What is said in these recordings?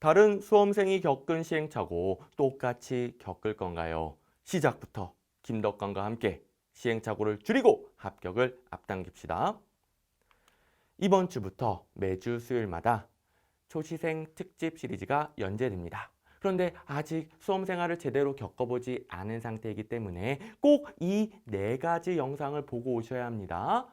다른 수험생이 겪은 시행착오 똑같이 겪을 건가요? 시작부터 김덕관과 함께 시행착오를 줄이고 합격을 앞당깁시다. 이번 주부터 매주 수요일마다 초시생 특집 시리즈가 연재됩니다. 그런데 아직 수험 생활을 제대로 겪어보지 않은 상태이기 때문에 꼭 이 네 가지 영상을 보고 오셔야 합니다.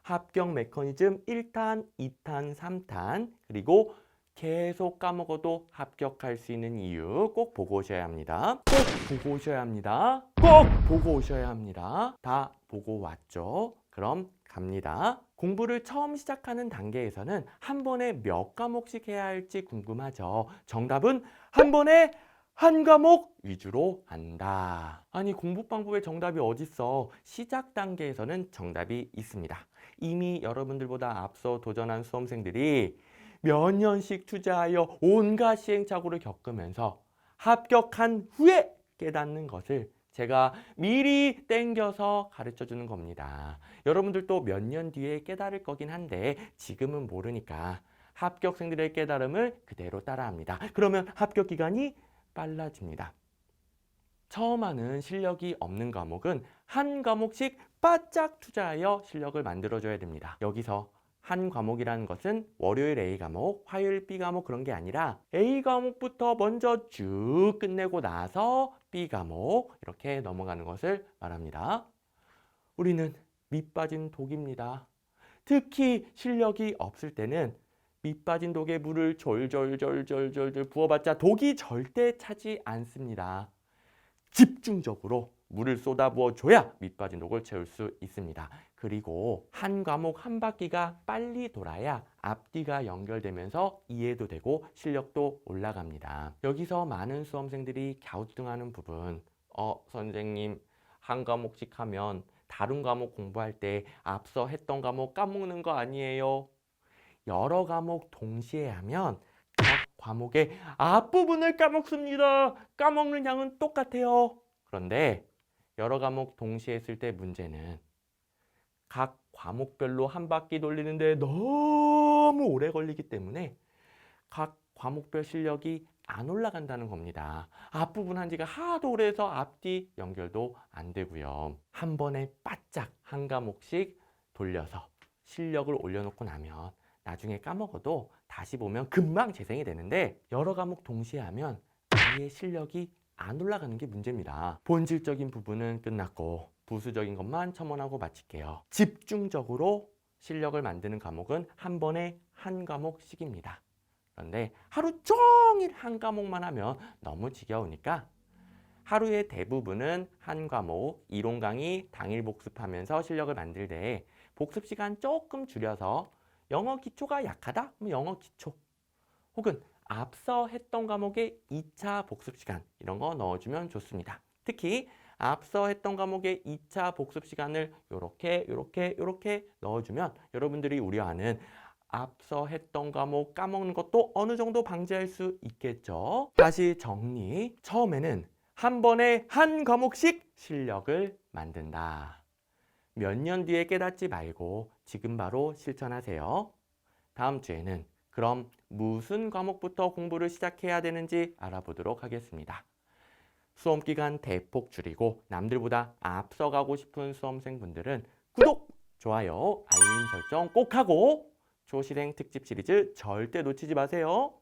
합격 메커니즘 1탄, 2탄, 3탄, 그리고 계속 까먹어도 합격할 수 있는 이유 꼭 보고 오셔야 합니다. 꼭 보고 오셔야 합니다. 꼭 보고 오셔야 합니다. 다 보고 왔죠? 그럼 갑니다. 공부를 처음 시작하는 단계에서는 한 번에 몇 과목씩 해야 할지 궁금하죠. 정답은 한 번에 한 과목 위주로 한다. 아니 공부 방법에 정답이 어딨어? 시작 단계에서는 정답이 있습니다. 이미 여러분들보다 앞서 도전한 수험생들이 몇 년씩 투자하여 온갖 시행착오를 겪으면서 합격한 후에 깨닫는 것을 제가 미리 땡겨서 가르쳐 주는 겁니다. 여러분들도 몇 년 뒤에 깨달을 거긴 한데 지금은 모르니까 합격생들의 깨달음을 그대로 따라합니다. 그러면 합격 기간이 빨라집니다. 처음 하는 실력이 없는 과목은 한 과목씩 바짝 투자하여 실력을 만들어줘야 됩니다. 여기서 한 과목이라는 것은 월요일 A 과목, 화요일 B 과목 그런 게 아니라 A 과목부터 먼저 쭉 끝내고 나서 B 과목 이렇게 넘어가는 것을 말합니다. 우리는 밑 빠진 독입니다. 특히 실력이 없을 때는 밑 빠진 독에 물을 졸졸졸졸졸졸 부어봤자 독이 절대 차지 않습니다. 집중적으로 물을 쏟아부어 줘야 밑 빠진 독을 채울 수 있습니다. 그리고 한 과목 한 바퀴가 빨리 돌아야 앞뒤가 연결되면서 이해도 되고 실력도 올라갑니다. 여기서 많은 수험생들이 갸우뚱하는 부분, 어, 선생님, 한 과목씩 하면 다른 과목 공부할 때 앞서 했던 과목 까먹는 거 아니에요? 여러 과목 동시에 하면 각 과목의 앞부분을 까먹습니다. 까먹는 양은 똑같아요. 그런데 여러 과목 동시에 했을 때 문제는 각 과목별로 한 바퀴 돌리는데 너무 오래 걸리기 때문에 각 과목별 실력이 안 올라간다는 겁니다. 앞부분 한 지가 하도 오래해서 앞뒤 연결도 안 되고요. 한 번에 바짝 한 과목씩 돌려서 실력을 올려놓고 나면 나중에 까먹어도 다시 보면 금방 재생이 되는데 여러 과목 동시에 하면 아예 실력이 안 올라가는 게 문제입니다. 본질적인 부분은 끝났고 부수적인 것만 첨언하고 마칠게요. 집중적으로 실력을 만드는 과목은 한 번에 한 과목씩입니다. 그런데 하루 종일 한 과목만 하면 너무 지겨우니까 하루의 대부분은 한 과목, 이론 강의 당일 복습하면서 실력을 만들 때 복습 시간 조금 줄여서 영어 기초가 약하다? 그럼 영어 기초. 혹은 앞서 했던 과목의 2차 복습 시간 이런 거 넣어주면 좋습니다. 특히 앞서 했던 과목의 2차 복습 시간을 이렇게 이렇게 이렇게 넣어주면 여러분들이 우려하는 앞서 했던 과목 까먹는 것도 어느 정도 방지할 수 있겠죠. 다시 정리. 처음에는 한 번에 한 과목씩 실력을 만든다. 몇 년 뒤에 깨닫지 말고 지금 바로 실천하세요. 다음 주에는 그럼 무슨 과목부터 공부를 시작해야 되는지 알아보도록 하겠습니다. 수험 기간 대폭 줄이고 남들보다 앞서가고 싶은 수험생분들은 구독, 좋아요, 알림 설정 꼭 하고 초실행 특집 시리즈 절대 놓치지 마세요.